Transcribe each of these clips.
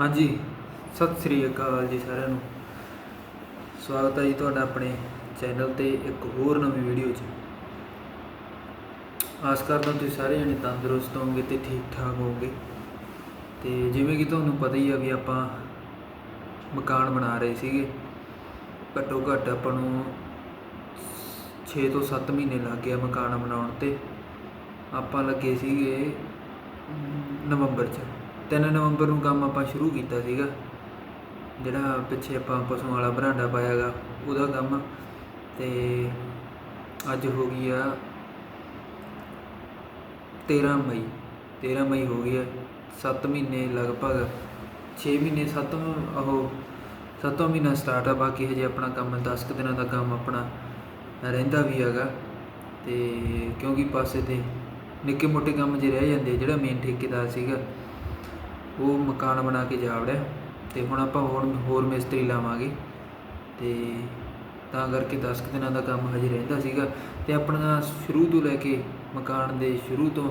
ਹਾਂਜੀ, ਸਤਿ ਸ੍ਰੀ ਅਕਾਲ ਜੀ ਸਾਰਿਆਂ ਨੂੰ। ਸਵਾਗਤ ਹੈ ਜੀ ਤੁਹਾਡਾ ਆਪਣੇ ਚੈਨਲ ਤੇ ਇੱਕ ਹੋਰ ਨਵੀਂ ਵੀਡੀਓ 'ਚ। ਆਸ ਕਰਦਾ ਤੁਸੀਂ ਸਾਰੇ ਜਣੇ ਤੰਦਰੁਸਤ ਹੋਵੋਗੇ ਤੇ ਠੀਕ ਠਾਕ ਹੋਵੋਗੇ। ਤੇ ਜਿਵੇਂ ਕਿ ਤੁਹਾਨੂੰ ਪਤਾ ਹੀ ਆ ਵੀ ਆਪਾਂ ਮਕਾਨ ਬਣਾ ਰਹੇ ਸੀਗੇ। ਘੱਟੋ ਘੱਟ ਆਪਾਂ ਨੂੰ 6 ਤੋਂ 7 ਮਹੀਨੇ ਲੱਗ ਗਏ ਆ ਮਕਾਨ ਬਣਾਉਣ ਤੇ। ਆਪਾਂ ਲੱਗੇ ਸੀਗੇ ਨਵੰਬਰ 'ਚ। 3 ਨਵੰਬਰ ਨੂੰ ਕੰਮ ਆਪਾਂ ਸ਼ੁਰੂ ਕੀਤਾ ਸੀਗਾ। ਜਿਹੜਾ ਪਿੱਛੇ ਆਪਾਂ ਪਸੂ ਵਾਲਾ ਬਰਾਂਡਾ ਪਾਇਆਗਾ, ਉਹਦਾ ਕੰਮ। ਤੇ ਅੱਜ ਹੋ ਗਈ ਆ 13 ਮਈ। 13 ਮਈ ਹੋ ਗਈ ਆ 7 ਮਹੀਨੇ ਲਗਭਗ। 6 ਮਹੀਨੇ 7 ਉਹ 7ਵਾਂ ਮਹੀਨਾ ਸਟਾਰਟ ਆ, ਬਾਕੀ ਹਜੇ ਆਪਣਾ ਕੰਮ 10 ਕੁ ਦਿਨਾਂ ਦਾ ਕੰਮ ਆਪਣਾ ਰਹਿੰਦਾ ਵੀ ਹੈਗਾ। ਤੇ ਕਿਉਂਕਿ ਪਾਸੇ ਤੇ ਨਿੱਕੇ ਮੋਟੇ ਕੰਮ ਜੇ ਰਹਿ ਜਾਂਦੇ ਜਿਹੜਾ ਮੇਨ ਠੇਕੇਦਾਰ ਸੀਗਾ ਉਹ ਮਕਾਨ ਬਣਾ ਕੇ ਜਾ ਵੜਿਆ ਤੇ ਹੁਣ ਆਪਾਂ ਹੋਰ ਹੋਰ ਮਿਸਤਰੀ ਲਾਵਾਂਗੇ ਤੇ ਤਾਂ ਕਰਕੇ 10 ਕੁ ਦਿਨਾਂ ਦਾ ਕੰਮ ਹਜੇ ਰਹਿੰਦਾ ਸੀਗਾ ਤੇ ਆਪਣਾ ਸ਼ੁਰੂ ਤੋਂ ਲੈ ਕੇ ਮਕਾਨ ਦੇ ਸ਼ੁਰੂ ਤੋਂ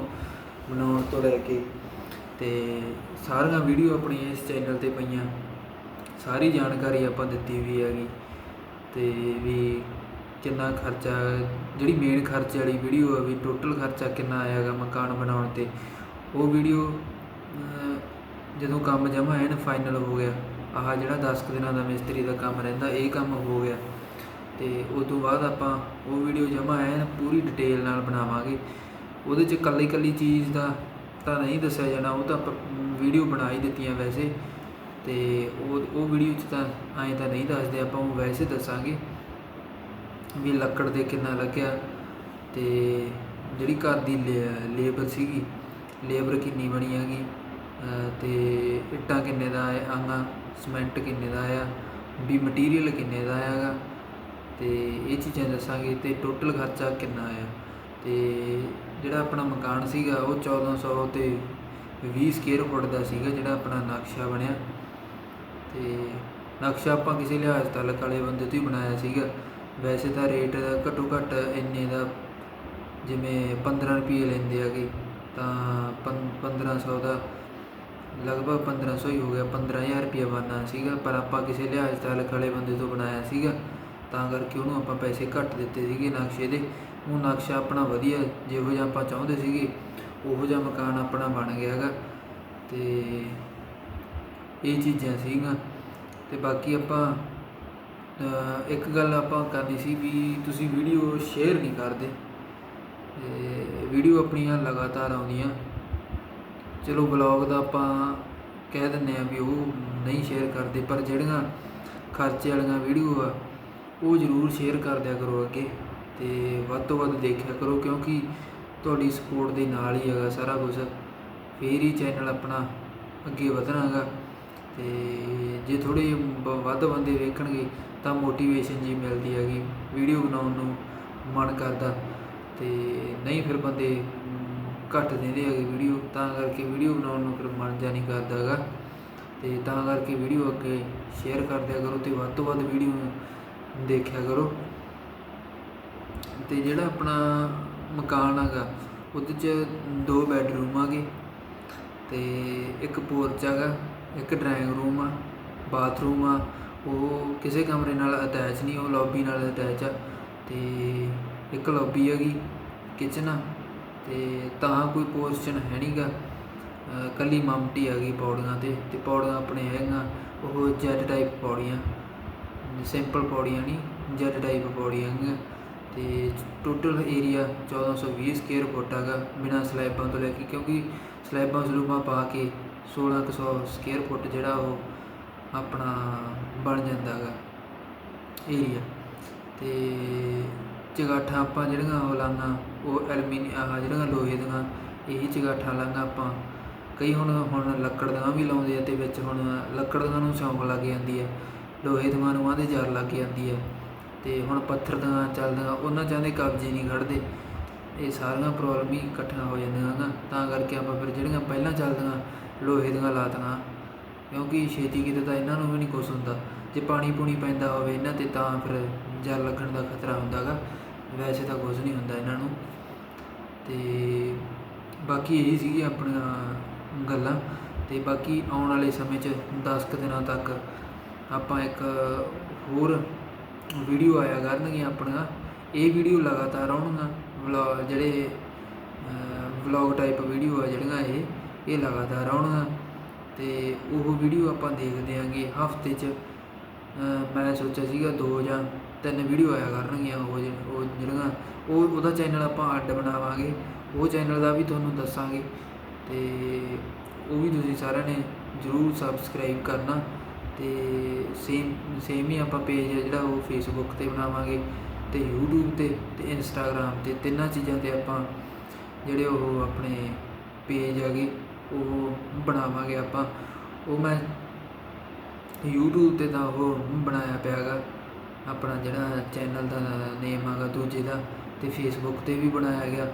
ਬਣਾਉਣ ਤੋਂ ਲੈ ਕੇ ਤੇ ਸਾਰੀਆਂ ਵੀਡੀਓ ਆਪਣੀਆਂ ਇਸ ਚੈਨਲ ਤੇ ਪਈਆਂ। ਸਾਰੀ ਜਾਣਕਾਰੀ ਆਪਾਂ ਦਿੱਤੀ ਵੀ ਹੈਗੀ ਤੇ ਵੀ ਕਿੰਨਾ ਖਰਚਾ, ਜਿਹੜੀ ਮੇਨ ਖਰਚੇ ਵਾਲੀ ਵੀਡੀਓ ਆ ਵੀ ਟੋਟਲ ਖਰਚਾ ਕਿੰਨਾ ਆਇਆਗਾ ਮਕਾਨ ਬਣਾਉਣ ਤੇ। ਉਹ ਵੀਡੀਓ ਜਦੋਂ ਕੰਮ ਜਮਾ ਐਨ ਫਾਈਨਲ ਹੋ ਗਿਆ, ਆਹ ਜਿਹੜਾ 10 ਕੁ ਦਿਨਾਂ ਦਾ ਮਿਸਤਰੀ ਦਾ ਕੰਮ ਰਹਿੰਦਾ, ਇਹ ਕੰਮ ਹੋ ਗਿਆ। ਤੇ ਉਸ ਤੋਂ ਬਾਅਦ ਆਪਾਂ ਉਹ ਵੀਡੀਓ ਜਮਾ ਐਨ ਪੂਰੀ ਡਿਟੇਲ ਨਾਲ ਬਣਾਵਾਂਗੇ। ਉਹਦੇ ਚ ਕੱਲੀ ਕੱਲੀ ਚੀਜ਼ ਦਾ ਤਾਂ ਨਹੀਂ ਦੱਸਿਆ ਜਾਣਾ, ਉਹ ਤਾਂ ਆਪਾਂ ਵੀਡੀਓ ਬਣਾ ਹੀ ਦਿੱਤੀਆਂ ਵੈਸੇ। ਤੇ ਉਹ ਉਹ ਵੀਡੀਓ ਚ ਤਾਂ ਐਂ ਤਾਂ ਨਹੀਂ ਦੱਸਦੇ, ਆਪਾਂ ਉਹ ਵੈਸੇ ਦੱਸਾਂਗੇ ਵੀ ਲੱਕੜ ਦੇ ਕਿੰਨਾ ਲੱਗਿਆ ਤੇ ਜਿਹੜੀ ਘਰ ਦੀ ਲੇਬਰ ਸੀਗੀ ਲੇਬਰ ਕਿੰਨੀ ਬਣੀ ਹੈਗੀ। ਤੇ ਇੱਟਾਂ ਕਿੰਨੇ ਦਾ ਹੈ ਆਂਗਾ ਕਿੰਨੇ ਦਾ ਆ ਵੀ ਮਟੀਰੀਅਲ ਕਿੰਨੇ ਦਾ ਹੈਗਾ ਤੇ ਇਹ ਚੀਜ਼ਾਂ ਦੱਸਾਂਗੇ ਤੇ ਟੋਟਲ ਖਰਚਾ ਕਿੰਨਾ ਆਇਆ। ਤੇ ਜਿਹੜਾ ਆਪਣਾ ਮਕਾਨ ਸੀਗਾ, ਉਹ 1400 ਤੇ 20 ਸਕੁਅਰ ਫੁੱਟ ਦਾ ਸੀਗਾ, ਜਿਹੜਾ ਆਪਣਾ ਨਕਸ਼ਾ ਬਣਿਆ। ਤੇ ਨਕਸ਼ਾ ਆਪਾਂ ਕਿਸੇ ਲਿਹਾਜ਼ ਤਾਲਕ ਵਾਲੇ ਬੰਦੇ ਤੋਂ ਹੀ ਬਣਾਇਆ ਸੀਗਾ। ਵੈਸੇ ਤਾਂ ਰੇਟ ਘੱਟੋ ਘੱਟ ਇੰਨੇ ਦਾ ਜਿਵੇਂ 15 ਰੁਪਏ ਲੈਂਦੇ ਹੈਗੇ, ਤਾਂ ਪੰ- 1500 ਦਾ ਲਗਭਗ 1500 ਹੀ ਹੋ ਗਿਆ 15000 ਰੁਪਏ ਬਣਨਾ ਸੀਗਾ, ਪਰ ਆਪਾਂ ਕਿਸੇ ਲਿਹਾਜ਼ ਤਾਲਕ ਵਾਲੇ ਬੰਦੇ ਤੋਂ ਬਣਾਇਆ ਸੀਗਾ, ਤਾਂ ਕਰਕੇ ਉਹਨੂੰ ਆਪਾਂ ਪੈਸੇ ਘੱਟ ਦਿੱਤੇ ਸੀਗੇ ਨਕਸ਼ੇ ਦੇ। ਉਹ ਨਕਸ਼ਾ ਆਪਣਾ ਵਧੀਆ, ਜਿਹੋ ਜਿਹਾ ਆਪਾਂ ਚਾਹੁੰਦੇ ਸੀਗੇ, ਉਹੋ ਜਿਹਾ ਮਕਾਨ ਆਪਣਾ ਬਣ ਗਿਆ ਹੈਗਾ। ਤੇ ਇਹ ਚੀਜ਼ਾਂ ਸੀਗੀਆਂ। ਤੇ ਬਾਕੀ ਆਪਾਂ ਇੱਕ ਗੱਲ ਆਪਾਂ ਕਰਨੀ ਸੀ ਵੀ ਤੁਸੀਂ ਵੀਡੀਓ ਸ਼ੇਅਰ ਨਹੀਂ ਕਰਦੇ। ਤੇ ਵੀਡੀਓ ਆਪਣੀਆਂ ਲਗਾਤਾਰ ਆਉਂਦੀਆਂ। ਚਲੋ ਬਲੌਗ ਦਾ ਆਪਾਂ ਕਹਿ ਦਿੰਨੇ ਆ ਵੀ ਉਹ ਨਹੀਂ ਸ਼ੇਅਰ ਕਰਦੇ, ਪਰ ਜਿਹੜੀਆਂ ਖਰਚੇ ਵਾਲੀਆਂ ਵੀਡੀਓ ਆ, ਉਹ ਜ਼ਰੂਰ ਸ਼ੇਅਰ ਕਰ ਦਿਆ ਕਰੋ ਅੱਗੇ ਤੇ ਵੱਧ ਤੋਂ ਵੱਧ ਦੇਖਿਆ ਕਰੋ, ਕਿਉਂਕਿ ਤੁਹਾਡੀ ਸਪੋਰਟ ਦੇ ਨਾਲ ਹੀ ਹੈਗਾ ਸਾਰਾ ਕੁਝ ਫੇਰ ਹੀ ਚੈਨਲ ਆਪਣਾ ਅੱਗੇ ਵਧਣਾ ਹੈਗਾ ਤੇ ਜੇ ਥੋੜੇ ਵੱਧ ਬੰਦੇ ਵੇਖਣਗੇ ਤਾਂ ਮੋਟੀਵੇਸ਼ਨ ਜੀ ਮਿਲਦੀ ਹੈਗੀ ਵੀਡੀਓ ਬਣਾਉਣ ਨੂੰ ਮਨ ਕਰਦਾ ਤੇ ਨਹੀਂ ਫਿਰ ਬੰਦੇ ਘੱਟ ਦਿੰਦੇ ਹੈਗੇ ਵੀਡੀਓ, ਤਾਂ ਕਰਕੇ ਵੀਡੀਓ ਬਣਾਉਣ ਨੂੰ ਫਿਰ ਮਨ ਜਾ ਨਹੀਂ ਕਰਦਾ ਹੈਗਾ। ਤੇ ਤਾਂ ਕਰਕੇ ਵੀਡੀਓ ਅੱਗੇ ਸ਼ੇਅਰ ਕਰ ਦਿਆ ਕਰੋ ਤੇ ਵੱਧ ਤੋਂ ਵੱਧ ਵੀਡੀਓ ਨੂੰ ਦੇਖਿਆ ਕਰੋ। ਤੇ ਜਿਹੜਾ ਆਪਣਾ ਮਕਾਨ ਹੈਗਾ, ਉਹਦੇ ਚ ਦੋ ਬੈੱਡਰੂਮ ਆਗੇ ਤੇ ਇੱਕ ਪੋਰਚ ਹੈਗਾ, ਇੱਕ ਡਰਾਇੰਗ ਰੂਮ ਆ ਬਾਥਰੂਮ ਆ, ਉਹ ਕਿਸੇ ਕਮਰੇ ਨਾਲ ਅਟੈਚ ਨਹੀਂ, ਉਹ ਲੌਬੀ ਨਾਲ ਅਟੈਚ ਆ ਤੇ ਇੱਕ ਲੌਬੀ ਹੈਗੀ ਕਿਚਨ ਆ। ਤੇ ਤਾਂ ਕੋਈ ਪੋਰਸ਼ਨ ਹੈ ਨਹੀਂਗਾ ਕੱਲੀ ਮਮਟੀ ਹੈਗੀ ਪੌੜੀਆਂ ਤੇ ਤੇ ਪੌੜੀਆਂ ਆਪਣੇ ਹੈਗੀਆਂ, ਉਹ ਜੈਡ ਟਾਈਪ ਪੌੜੀਆਂ। ਸਿੰਪਲ ਪੌੜੀਆਂ ਨਹੀਂ ਜੈਡ ਟਾਈਪ ਪੌੜੀਆਂ ਹੈਗੀਆਂ। ਤੇ ਟੋਟਲ ਏਰੀਆ 1420 ਸਕੁਅਰ ਫੁੱਟ ਹੈਗਾ ਬਿਨਾਂ ਸਲੈਬਾਂ ਤੋਂ ਲੈ ਕੇ, ਕਿਉਂਕਿ ਸਲੈਬਾਂ ਸਲੂਬਾਂ ਪਾ ਕੇ 1600 ਸਕੁਅਰ ਫੁੱਟ ਜਿਹੜਾ ਉਹ ਆਪਣਾ ਬਣ ਜਾਂਦਾ ਹੈਗਾ ਏਰੀਆ ਤੇ ਚਗਾਠਾਂ ਆਪਾਂ ਜਿਹੜੀਆਂ ਉਹ ਲਾਂਗਾ ਉਹ ਐਲੂਮੀਨੀ ਆਹ ਜਿਹੜੀਆਂ ਲੋਹੇ ਦੀਆਂ, ਇਹੀ ਚਗਾਠਾਂ ਲਾਂਗਾ ਆਪਾਂ। ਕਈ ਹੁਣ ਹੁਣ ਲੱਕੜ ਦੀਆਂ ਵੀ ਲਾਉਂਦੇ ਆ ਤੇ ਵਿੱਚ ਹੁਣ ਲੱਕੜ ਦੀਆਂ ਨੂੰ ਸ਼ੌਂਕ ਲੱਗ ਜਾਂਦੀ ਆ। ਲੋਹੇ ਦੀਆਂ ਨੂੰ ਆਂਦੇ ਜਰ ਲੱਗ ਜਾਂਦੀ ਹੈ ਤੇ ਹੁਣ ਪੱਥਰ ਦੀਆਂ ਚੱਲਦੀਆਂ, ਉਹਨਾਂ ਚਾਹੁੰਦੇ ਕਬਜ਼ੇ ਨਹੀਂ ਖੜਦੇ। ਇਹ ਸਾਰੀਆਂ ਪ੍ਰੋਬਲਮ ਹੀ ਇਕੱਠੀਆਂ ਹੋ ਜਾਂਦੀਆਂ ਹਨ ਤਾਂ ਕਰਕੇ ਆਪਾਂ ਫਿਰ ਜਿਹੜੀਆਂ ਪਹਿਲਾਂ ਚੱਲਦੀਆਂ, ਲੋਹੇ ਦੀਆਂ ਲਾਤੀਆਂ ਕਿਉਂਕਿ ਛੇਤੀ ਕਿਤੇ ਤਾਂ ਇਹਨਾਂ ਨੂੰ ਵੀ ਨਹੀਂ ਕੁਛ ਹੁੰਦਾ। ਜੇ ਪਾਣੀ ਪੂਣੀ ਪੈਂਦਾ ਹੋਵੇ, ਇਹਨਾਂ ਤੇ ਤਾਂ ਫਿਰ ਜਲ ਲੱਗਣ ਦਾ ਖਤਰਾ ਹੁੰਦਾ ਗਾ। ਵੈਸੇ ਤਾਂ ਕੁਝ ਨਹੀਂ ਹੁੰਦਾ ਇਹਨਾਂ ਨੂੰ। ਅਤੇ ਬਾਕੀ ਇਹੀ ਸੀਗੀ ਆਪਣੀਆਂ ਗੱਲਾਂ। ਅਤੇ ਬਾਕੀ ਆਉਣ ਵਾਲੇ ਸਮੇਂ 'ਚ ਦਸ ਕੁ ਦਿਨਾਂ ਤੱਕ ਆਪਾਂ ਇੱਕ ਹੋਰ ਵੀਡੀਓ ਆਇਆ ਕਰਨਗੀਆਂ ਆਪਣੀਆਂ। ਇਹ ਵੀਡੀਓ ਲਗਾਤਾਰ ਆਉਣਗੀਆਂ। ਵਲੌਗ ਜਿਹੜੇ ਵਲੌਗ ਟਾਈਪ ਵੀਡੀਓ ਆ ਜਿਹੜੀਆਂ ਇਹ ਇਹ ਲਗਾਤਾਰ ਆਉਣਗੀਆਂ। ਤੇ ਉਹ ਵੀਡੀਓ ਆਪਾਂ ਦੇਖਦੇ ਆਂਗੇ ਹਫ਼ਤੇ 'ਚ। ਮੈਂ ਸੋਚਿਆ ਸੀਗਾ ਦੋ ਜਾਂ ਤਿੰਨ ਵੀਡੀਓ ਆਇਆ ਕਰਨਗੀਆਂ ਉਹ ਜਿਹ- ਉਹ ਜਿਹੜੀਆਂ, ਉਹ ਉਹਦਾ ਚੈਨਲ ਆਪਾਂ ਅੱਡ ਬਣਾਵਾਂਗੇ, ਉਹ ਚੈਨਲ ਦਾ ਵੀ ਤੁਹਾਨੂੰ ਦੱਸਾਂਗੇ ਤੇ ਉਹ ਵੀ ਤੁਸੀਂ ਸਾਰਿਆਂ ਨੇ ਜਰੂਰ ਸਬਸਕ੍ਰਾਈਬ ਕਰਨਾ ਤੇ ਸੇਮ ਸੇਮ ਹੀ ਆਪਾਂ ਪੇਜ ਹੈ ਜਿਹੜਾ ਉਹ ਫੇਸਬੁੱਕ ਤੇ ਬਣਾਵਾਂਗੇ ਤੇ YouTube ਤੇ ਤੇ Instagram ਤੇ ਤਿੰਨਾਂ ਚੀਜ਼ਾਂ ਤੇ ਆਪਾਂ ਜਿਹੜੇ ਉਹ ਆਪਣੇ ਪੇਜ ਹੈਗੇ, ਉਹ ਬਣਾਵਾਂਗੇ ਆਪਾਂ। ਉਹ ਮੈਂ YouTube ਤੇ ਤਾਂ ਉਹ ਬਣਾਇਆ ਪਿਆ ਗਾ ਆਪਣਾ ਜਿਹੜਾ ਚੈਨਲ ਦਾ ਨੇਮ ਹੈਗਾ ਦੂਜੇ ਦਾ ਤੇ Facebook ਤੇ ਵੀ ਬਣਾਇਆ ਗਿਆ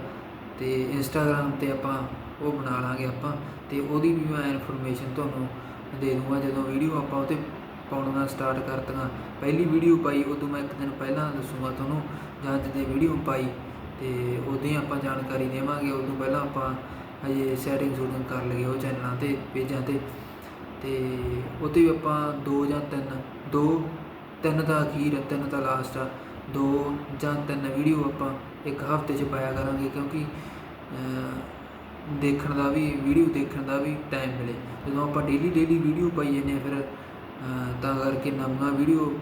ਤੇ Instagram ਤੇ ਆਪਾਂ ਉਹ ਬਣਾ ਲਾਂਗੇ ਆਪਾਂ ਤੇ ਉਹਦੀ ਵੀ ਮੈਂ ਇਨਫੋਰਮੇਸ਼ਨ ਤੁਹਾਨੂੰ ਦੇ ਦੂੰਗਾ ਜਦੋਂ ਵੀਡੀਓ ਆਪਾਂ ਉਹ 'ਤੇ ਪਾਉਣਾ ਸਟਾਰਟ ਕਰ ਕਰਤੀਆਂ, ਪਹਿਲੀ ਵੀਡੀਓ ਪਾਈ ਉਦੋਂ ਮੈਂ ਇੱਕ ਦਿਨ ਪਹਿਲਾਂ ਦੱਸੂਗਾ ਤੁਹਾਨੂੰ, ਜਾਂ ਜਦੋਂ ਵੀਡੀਓ ਪਾਈ ਤੇ ਉਦੋਂ ਹੀ ਆਪਾਂ ਜਾਣਕਾਰੀ ਦੇਵਾਂਗੇ। ਉਦੋਂ ਪਹਿਲਾਂ ਆਪਾਂ ਹਜੇ ਸੈਟਿੰਗ ਸ਼ੂਟਿੰਗ ਕਰ ਲਈਏ ਉਹ ਚੈਨਲਾਂ ਤੇ, ਪੇਜਾਂ ਤੇ। ਤੇ ਉਹਤੇ ਵੀ ਆਪਾਂ ਦੋ ਜਾਂ ਤਿੰਨ ਦੋ ਤਿੰਨ ਦਾ ਅਖੀਰ ਹੈ, ਤਿੰਨ ਦਾ ਲਾਸਟ ਆ। ਦੋ ਜਾਂ ਤਿੰਨ ਵੀਡੀਓ ਆਪਾਂ ਇੱਕ ਹਫ਼ਤੇ 'ਚ ਪਾਇਆ ਕਰਾਂਗੇ ਕਿਉਂਕਿ ਦੇਖਣ ਦਾ ਵੀ ਵੀਡੀਓ ਦੇਖਣ ਦਾ ਵੀ ਟਾਈਮ ਮਿਲੇ। ਜਦੋਂ ਆਪਾਂ ਡੇਲੀ ਡੇਲੀ ਵੀਡੀਓ ਪਾਈ ਜਾਂਦੇ ਹਾਂ ਫਿਰ ਤਾਂ ਕਰਕੇ ਨਵਾਂ ਵੀਡੀਓ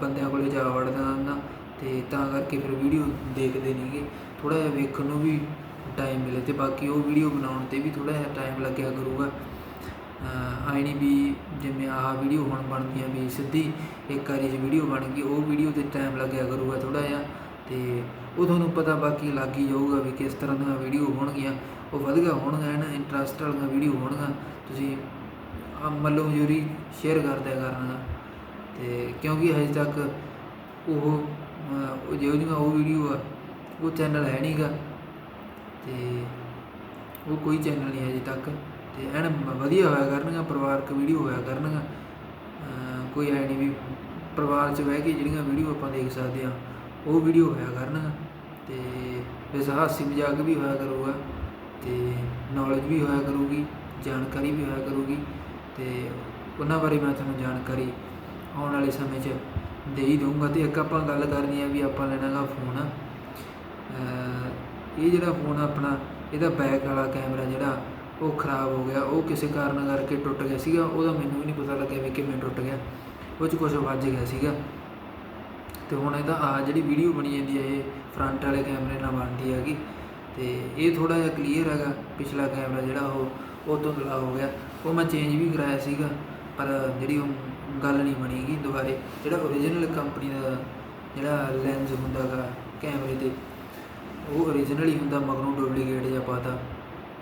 ਬੰਦਿਆਂ ਕੋਲੇ ਜਾ ਵੜਦਾ ਨਾ ਤੇ ਤਾਂ ਕਰਕੇ ਫਿਰ ਵੀਡੀਓ ਦੇਖਦੇ ਨਹੀਂਗੇ ਥੋੜਾ ਜਿਹਾ ਵੇਖਣ ਨੂੰ ਵੀ ਟਾਈਮ ਮਿਲੇ ਤੇ ਬਾਕੀ ਉਹ ਵੀਡੀਓ ਬਣਾਉਣ ਤੇ ਵੀ ਥੋੜਾ ਜਿਹਾ ਟਾਈਮ ਲੱਗਿਆ ਕਰੂਗਾ। ਆਈ ਨਹੀਂ ਵੀ ਜਿਵੇਂ ਆਹ ਵੀਡੀਓ ਹੁਣ ਬਣਦੀ ਆ ਵੀ ਸਿੱਧੀ ਇੱਕ ਵਾਰੀ ਚ ਵੀਡੀਓ ਬਣ ਗਈ, ਉਹ ਵੀਡੀਓ ਤੇ ਟਾਈਮ ਲੱਗਿਆ ਕਰੂਗਾ ਥੋੜਾ ਜਿਹਾ ਤੇ ਉਹ ਤੁਹਾਨੂੰ ਪਤਾ ਬਾਕੀ ਲੱਗ ਹੀ ਜਾਊਗਾ ਵੀ ਕਿਸ ਤਰ੍ਹਾਂ ਦੀਆਂ ਵੀਡੀਓ ਹੋਣਗੀਆਂ, ਉਹ ਵਧੀਆ ਹੋਣਗੀਆਂ ਨਾ ਇੰਟਰਸਟ ਵਾਲੀਆਂ ਵੀਡੀਓ ਹੋਣਗੀਆਂ, ਤੁਸੀਂ ਆ ਮੱਲੋ ਮਜੂਰੀ ਸ਼ੇਅਰ ਕਰ ਦਿਆ ਕਰਨਾ ਤੇ ਕਿਉਂਕਿ ਹਜੇ ਤੱਕ ਉਹ ਉਹ ਜਿਹੋ ਜਿਹੀਆਂ ਉਹ ਵੀਡੀਓ ਆ, ਉਹ ਚੈਨਲ ਹੈ ਨਹੀਂਗਾ ਤੇ ਉਹ ਕੋਈ ਚੈਨਲ ਨਹੀਂ ਅਜੇ ਤੱਕ। ਤੇ ਐਨ ਵਧੀਆ ਹੋਇਆ ਕਰਨਗਾ ਪਰਿਵਾਰਕ ਵੀਡੀਓ ਹੋਇਆ ਕਰਨਗਾ ਅਹ ਕੋਈ ਐ ਨਹੀਂ ਵੀ ਪਰਿਵਾਰ 'ਚ ਬਹਿ ਕੇ ਜਿਹੜੀਆਂ ਵੀਡੀਓ ਆਪਾਂ ਦੇਖ ਸਕਦੇ ਆ ਉਹ ਵੀਡੀਓ ਹੋਇਆ ਕਰਨਗਾ ਤੇ ਵੈਸੇ ਹਾਸੀ ਮਜ਼ਾਕ ਵੀ ਹੋਇਆ ਕਰੂਗਾ ਤੇ ਨੌਲੇਜ ਵੀ ਹੋਇਆ ਕਰੂਗੀ, ਜਾਣਕਾਰੀ ਵੀ ਹੋਇਆ ਕਰੂਗੀ ਤੇ ਉਹਨਾਂ ਬਾਰੇ ਮੈਂ ਤੁਹਾਨੂੰ ਜਾਣਕਾਰੀ ਆਉਣ ਵਾਲੇ ਸਮੇਂ 'ਚ ਦੇ ਹੀ ਦਊਂਗਾ। ਤੇ ਇੱਕ ਆਪਾਂ ਗੱਲ ਕਰਨੀ ਆ ਵੀ ਆਪਾਂ ਲੈਣਾਗਾ ਫੋਨ ਇਹ ਜਿਹੜਾ ਫੋਨ ਆਪਣਾ, ਇਹਦਾ ਬੈਕ ਵਾਲਾ ਕੈਮਰਾ ਜਿਹੜਾ ਉਹ ਖਰਾਬ ਹੋ ਗਿਆ, ਉਹ ਕਿਸੇ ਕਾਰਨ ਕਰਕੇ ਟੁੱਟ ਗਿਆ ਸੀਗਾ, ਉਹਦਾ ਮੈਨੂੰ ਵੀ ਨਹੀਂ ਪਤਾ ਲੱਗਿਆ ਵੀ ਕਿਵੇਂ ਟੁੱਟ ਗਿਆ। ਉਹ 'ਚ ਕੁਝ ਵੱਜ ਗਿਆ ਸੀਗਾ। ਤੇ ਹੁਣ ਇਹਦਾ ਆ ਜਿਹੜੀ ਵੀਡੀਓ ਬਣੀ ਜਾਂਦੀ ਹੈ ਇਹ ਫਰੰਟ ਵਾਲੇ ਕੈਮਰੇ ਨਾਲ ਬਣਦੀ ਹੈਗੀ। ਤੇ ਇਹ ਥੋੜਾ ਜਿਹਾ ਕਲੀਅਰ ਹੈਗਾ, ਪਿਛਲਾ ਕੈਮਰਾ ਜਿਹੜਾ ਉਹ ਉਹ ਧੁੰਦਲਾ ਹੋ ਗਿਆ। ਉਹ ਮੈਂ ਚੇਂਜ ਵੀ ਕਰਾਇਆ ਸੀਗਾ, ਪਰ ਜਿਹੜੀ ਉਹ ਗੱਲ ਨਹੀਂ ਬਣੀਗੀ ਦੁਬਾਰੇ। ਜਿਹੜਾ ਓਰੀਜਨਲ ਕੰਪਨੀ ਦਾ ਜਿਹੜਾ ਲੈਂਸ ਹੁੰਦਾਗਾ ਕੈਮਰੇ ਤੇ, ਉਹ ਓਰੀਜਨਲ ਹੀ ਹੁੰਦਾ, ਮਗਰੋਂ ਡੁਪਲੀਕੇਟ ਜਾਂ ਪਾਤਾ।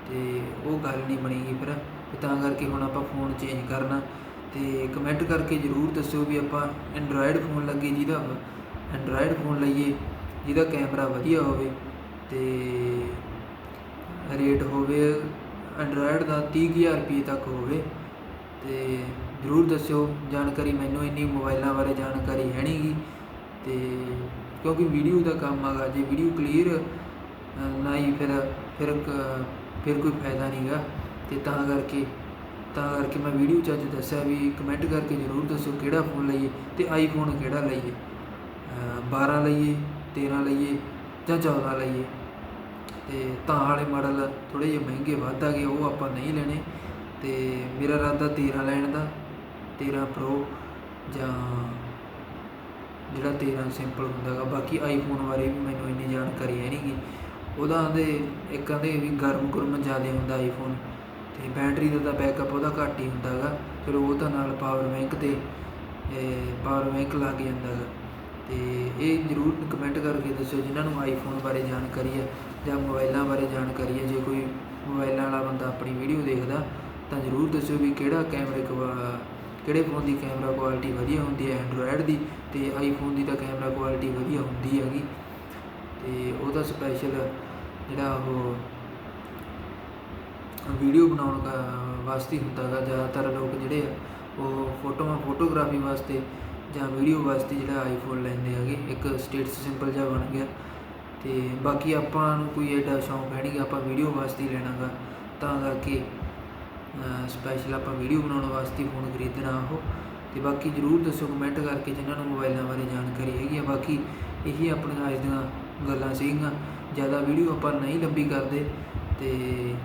ਤੇ ਉਹ ਗੱਲ ਨਹੀਂ ਬਣੇਗੀ ਫਿਰ ਤੇ ਤਾਂ ਕਰਕੇ ਹੁਣ ਆਪਾਂ ਫੋਨ ਚੇਂਜ ਕਰਨਾ ਅਤੇ ਕਮੈਂਟ ਕਰਕੇ ਜਰੂਰ ਦੱਸਿਓ ਵੀ ਆਪਾਂ ਐਂਡਰੋਇਡ ਫੋਨ ਲੱਗੇ ਜਿਹਦਾ ਐਂਡਰੋਇਡ ਫੋਨ ਲਈਏ, ਜਿਹਦਾ ਕੈਮਰਾ ਵਧੀਆ ਹੋਵੇ ਅਤੇ ਰੇਟ ਹੋਵੇ ਐਂਡਰੋਇਡ ਦਾ 30000 ਰੁਪਏ ਤੱਕ ਹੋਵੇ ਅਤੇ ਜਰੂਰ ਦੱਸਿਓ, ਜਾਣਕਾਰੀ ਮੈਨੂੰ ਇੰਨੀ ਮੋਬਾਈਲਾਂ ਬਾਰੇ ਜਾਣਕਾਰੀ ਹੈ ਨਹੀਂਗੀ ਅਤੇ ਕਿਉਂਕਿ ਵੀਡੀਓ ਦਾ ਕੰਮ ਆਗਾ ਜੇ ਵੀਡੀਓ ਕਲੀਅਰ ਨਾ ਹੀ ਫਿਰ ਫਿਰ ਕ- ਫਿਰ ਕੋਈ ਫਾਇਦਾ ਨਹੀਂਗਾ ਤੇ ਤਾਂ ਕਰਕੇ ਤਾਂ ਕਰਕੇ ਮੈਂ ਵੀਡੀਓ 'ਚ ਅੱਜ ਦੱਸਿਆ ਵੀ ਕਮੈਂਟ ਕਰਕੇ ਜ਼ਰੂਰ ਦੱਸੋ ਕਿਹੜਾ ਫੋਨ ਲਈਏ ਤੇ ਆਈਫੋਨ ਕਿਹੜਾ ਲਈਏ। ਅਹ 12 ਲਈਏ 13 ਲਈਏ ਜਾਂ 14 ਲਈਏ। ਤੇ ਤਾਂ ਵਾਲੇ ਮਾਡਲ ਥੋੜੇ ਜਿਹੇ ਮਹਿੰਗੇ ਵੱਧ ਆ ਗਏ, ਉਹ ਆਪਾਂ ਨਹੀਂ ਲੈਣੇ। ਤੇ ਮੇਰਾ ਇਰਾਦਾ 13 ਲੈਣ ਦਾ 13 ਪ੍ਰੋ ਜਾਂ ਜਿਹੜਾ 13 ਸਿੰਪਲ ਹੁੰਦਾਗਾ ਬਾਕੀ ਆਈਫੋਨ ਬਾਰੇ ਵੀ ਮੈਨੂੰ ਇੰਨੀ ਜਾਣਕਾਰੀ ਹੈ ਨਹੀਂਗੀ ਉਹਦਾ ਦੇ ਇੱਕ ਕਹਿੰਦੇ ਵੀ ਗਰਮ ਗੁਰਮ ਜ਼ਿਆਦਾ ਹੁੰਦਾ ਆਈਫੋਨ ਤੇ ਬੈਟਰੀ ਦਾ ਤਾਂ ਬੈਕਅਪ ਉਹਦਾ ਘੱਟ ਹੀ ਹੁੰਦਾ ਹੈਗਾ ਚਲੋ ਉਹ ਤਾਂ ਨਾਲ ਪਾਵਰ ਬੈਂਕ ਤੇ ਪਾਵਰ ਬੈਂਕ ਲੱਗ ਜਾਂਦਾ ਜਾਂਦਾਗਾ ਤੇ ਇਹ ਜਰੂਰ ਕਮੈਂਟ ਕਰਕੇ ਦੱਸਿਓ ਜਿਨ੍ਹਾਂ ਨੂੰ ਆਈਫੋਨ ਬਾਰੇ ਜਾਣਕਾਰੀ ਹੈ ਜਾਂ ਮੋਬਾਈਲਾਂ ਬਾਰੇ ਜਾਣਕਾਰੀ ਹੈ ਜੇ ਕੋਈ ਮੋਬਾਈਲਾਂ ਵਾਲਾ ਬੰਦਾ ਆਪਣੀ ਵੀਡੀਓ ਦੇਖਦਾ ਤਾਂ ਜਰੂਰ ਦੱਸਿਓ ਵੀ ਕਿਹੜਾ ਕੈਮਰੇ ਕੁਆ- ਕਿਹੜੇ ਫੋਨ ਦੀ ਕੈਮਰਾ ਕੁਆਲਿਟੀ ਵਧੀਆ ਹੁੰਦੀ ਹੈ ਐਂਡਰੋਇਡ ਦੀ ਤੇ ਆਈਫੋਨ ਦੀ ਤਾਂ ਕੈਮਰਾ ਕੁਆਲਿਟੀ ਵਧੀਆ ਹੁੰਦੀ ਹੈਗੀ। ਤੇ ਉਹਦਾ ਸਪੈਸ਼ਲ ਜਿਹੜਾ ਉਹ ਵੀਡੀਓ ਬਣਾਉਣ ਦਾ ਵਾਸਤੇ ਹੁੰਦਾ ਗਾ, ਜ਼ਿਆਦਾਤਰ ਲੋਕ ਜਿਹੜੇ ਆ, ਉਹ ਫੋਟੋਆਂ ਫੋਟੋਗ੍ਰਾਫੀ ਵਾਸਤੇ ਜਾਂ ਵੀਡੀਓ ਵਾਸਤੇ ਜਿਹੜਾ ਆਈਫੋਨ ਲੈਂਦੇ ਹੈਗੇ, ਇੱਕ ਸਟੇਟਸ ਸਿੰਪਲ ਜਿਹਾ ਬਣ ਗਿਆ। ਤੇ ਬਾਕੀ ਆਪਾਂ ਨੂੰ ਕੋਈ ਐਡਾ ਸ਼ੌਂਕ ਹੈ ਨਹੀਂ ਗਾ ਆਪਾਂ ਵੀਡੀਓ ਵਾਸਤੇ ਹੀ ਲੈਣਾ ਗਾ। ਤਾਂ ਕਰਕੇ ਸਪੈਸ਼ਲ ਆਪਾਂ ਵੀਡੀਓ ਬਣਾਉਣ ਵਾਸਤੇ ਫੋਨ ਖਰੀਦਣਾ ਉਹ। ਤੇ ਬਾਕੀ ਜਰੂਰ ਦੱਸੋ ਕਮੈਂਟ ਕਰਕੇ ਜਿਨ੍ਹਾਂ ਨੂੰ ਮੋਬਾਈਲਾਂ ਬਾਰੇ ਜਾਣਕਾਰੀ ਹੈਗੀ ਆ। ਬਾਕੀ ਇਹੀ ਆਪਣੇ ਅੱਜ ਦੀਆਂ ਗੱਲਾਂ ਸੀਗੀਆਂ। ਜ਼ਿਆਦਾ ਵੀਡੀਓ ਆਪਾਂ ਨਹੀਂ ਲੰਬੀ ਕਰਦੇ ਤੇ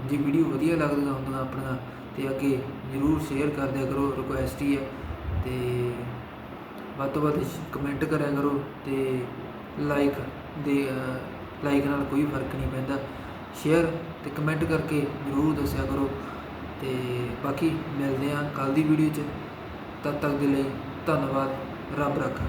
ਜੇ ਵੀਡੀਓ ਵਧੀਆ ਲੱਗਦੀਆਂ ਹੁੰਦੀਆਂ ਆਪਣਾ ਤੇ ਅੱਗੇ ਜਰੂਰ ਸ਼ੇਅਰ ਕਰ ਦਿਆ ਕਰੋ ਰਿਕੁਐਸਟ ਹੀ ਹੈ ਤੇ ਵੱਧ ਤੋਂ ਵੱਧ ਕਮੈਂਟ ਕਰਿਆ ਕਰੋ ਤੇ ਲਾਈਕ ਦੇ ਲਾਈਕ ਨਾਲ ਕੋਈ ਫ਼ਰਕ ਨਹੀਂ ਪੈਂਦਾ। ਸ਼ੇਅਰ ਤੇ ਕਮੈਂਟ ਕਰਕੇ ਜਰੂਰ ਦੱਸਿਆ ਕਰੋ ਤੇ ਬਾਕੀ ਮਿਲਦੇ ਹਾਂ ਕੱਲ ਦੀ ਵੀਡੀਓ 'ਚ। ਤਦ ਤੱਕ ਦੇ ਲਈ ਧੰਨਵਾਦ, ਰੱਬ ਰੱਖਾ।